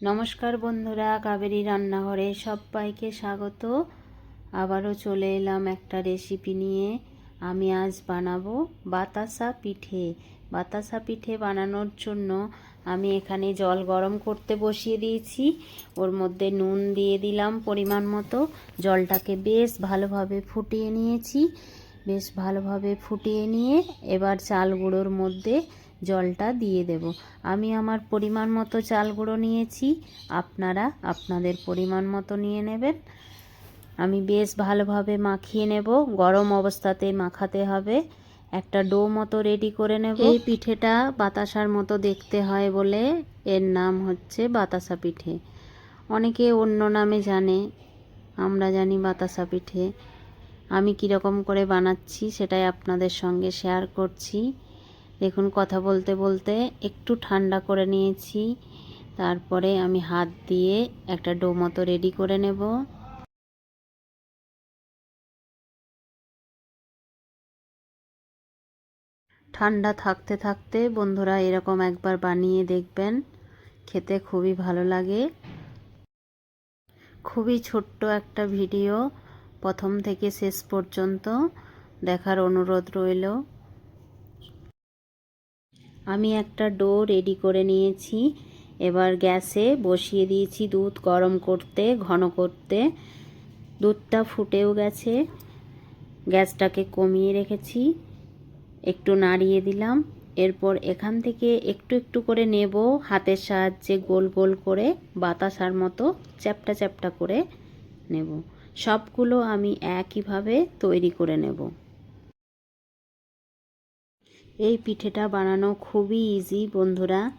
নমস্কার বন্ধুরা, কাবেরী রান্নাঘরে সবাইকে স্বাগত। আবারও চলে এলাম একটা রেসিপি নিয়ে। আমি আজ বানাবো বাতাসা পিঠে। বাতাসা পিঠে বানানোর জন্য আমি এখানে জল গরম করতে বসিয়ে দিয়েছি। ওর মধ্যে নুন দিয়ে দিলাম পরিমাণ মতো। জলটাকে বেশ ভালোভাবে ফুটিয়ে নিয়েছি। বেশ ভালোভাবে ফুটিয়ে নিয়ে এবার চাল গুঁড়োর মধ্যে জলটা দিয়ে দেব। আমি আমার পরিমাণ মতো চাল গুঁড়ো নিয়েছি। আপনারা আপনাদের পরিমাণ মতো নিয়ে নেবেন। আমি বেশ ভালোভাবে মাখিয়ে নেব। গরম অবস্থাতে মাখাতে হবে। একটা ডো মতো রেডি করে নেব। এই পিঠেটা বাতাসার মতো দেখতে হয় বলে এর নাম হচ্ছে বাতাসা পিঠে। অনেকে অন্য নামে জানে, আমরা জানি বাতাসা পিঠে। আমি কীরকম করে বানাচ্ছি সেটাই আপনাদের সঙ্গে শেয়ার করছি। দেখুন, কথা বলতে বলতে একটু ঠান্ডা করে নিয়েছি। তারপরে আমি হাত দিয়ে একটা ডো মতো রেডি করে নেব। ঠান্ডা থাকতে থাকতে বন্ধুরা এরকম একবার বানিয়ে দেখবেন। খেতে খুবই ভালো লাগে। খুবই ছোট্ট একটা ভিডিও প্রথম থেকে শেষ পর্যন্ত দেখার অনুরোধ রইল। আমি একটা ডো রেডি করে নিয়েছি। এবার গ্যাসে বসিয়ে দিয়েছি দুধ গরম করতে, ঘন করতে। দুধটা ফুটেও গেছে। গ্যাসটাকে কমিয়ে রেখেছি। একটু নাড়িয়ে দিলাম। এরপর এখান থেকে একটু একটু করে নেব হাতের সাহায্যে গোল গোল করে, বাতাসার মতো চ্যাপটা চ্যাপটা করে নেব। সবগুলো আমি একইভাবে তৈরি করে নেব। এই পিঠেটা বানানো খুবই ইজি বন্ধুরা।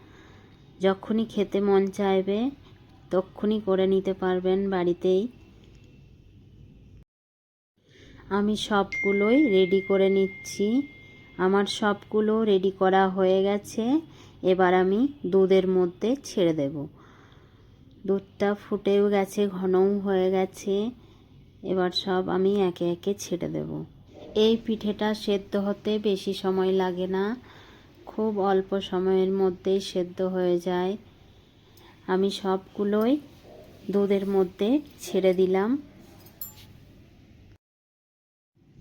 যখনই খেতে মন চাইবে তক্ষুনি করে নিতে পারবেন বাড়িতেই। আমি সবগুলোই রেডি করে নিচ্ছি। আমার সবগুলো রেডি করা হয়ে গেছে। এবার আমি দুধের মধ্যে ছেড়ে দেব। দুধটা ফুটেও গেছে, ঘনও হয়ে গেছে। এবার সব আমি একে একে ছেড়ে দেব। এই পিঠেটা সেদ্ধ হতে বেশি সময় লাগে না। খুব অল্প সময়ের মধ্যেই সেদ্ধ হয়ে যায়। আমি সবগুলোই দুধের মধ্যে ছেড়ে দিলাম।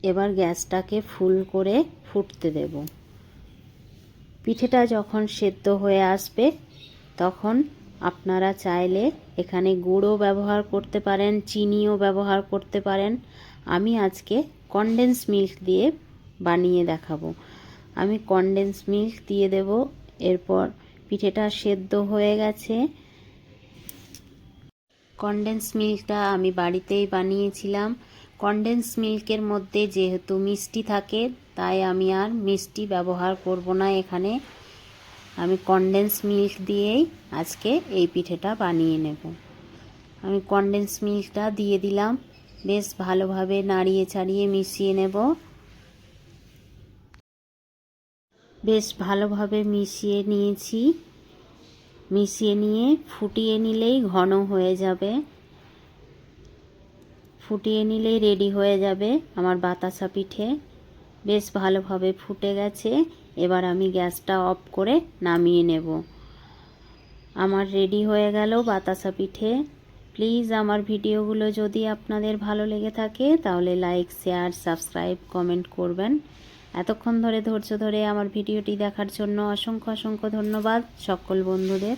এবার গ্যাসটাকে ফুল করে ফুটতে দেব। পিঠেটা যখন সেদ্ধ হয়ে আসবে, তখন আপনারা চাইলে এখানে গুঁড়ো ব্যবহার করতে পারেন, চিনিও ব্যবহার করতে পারেন। আমি আজকে কনডেন্স মিল্ক দিয়ে বানিয়ে দেখাবো। আমি কনডেন্স মিল্ক দিয়ে দেব, এরপর পিঠেটা সেদ্ধ হয়ে গেছে। কনডেন্স মিল্কটা আমি বাড়িতেই বানিয়েছিলাম। কনডেন্স মিল্কের মধ্যে যেহেতু মিষ্টি থাকে, তাই আমি আর মিষ্টি ব্যবহার করব না এখানে। আমি কনডেন্স মিল্ক দিয়েই আজকে এই পিঠেটা বানিয়ে নেব। আমি কনডেন্স মিল্কটা দিয়ে দিলাম। বেশ ভালোভাবে নাড়িয়ে ছাড়িয়ে মিশিয়ে নেব। বেশ ভালোভাবে মিশিয়ে নিয়েছি। মিশিয়ে নিয়ে ফুটিয়ে নিলেই ঘন হয়ে যাবে। ফুটিয়ে নিলেই রেডি হয়ে যাবে আমার বাতাসা পিঠে। বেশ ভালোভাবে ফুটে গেছে। এবার আমি গ্যাসটা অফ করে নামিয়ে নেব। আমার রেডি হয়ে গেল বাতাসা পিঠে। প্লিজ আমার ভিডিওগুলো যদি আপনাদের ভালো লেগে থাকে, তাহলে লাইক শেয়ার সাবস্ক্রাইব কমেন্ট করবেন। এতক্ষণ ধরে ধৈর্য ধরে আমার ভিডিওটি দেখার জন্য অসংখ্য অসংখ্য ধন্যবাদ সকল বন্ধুদের।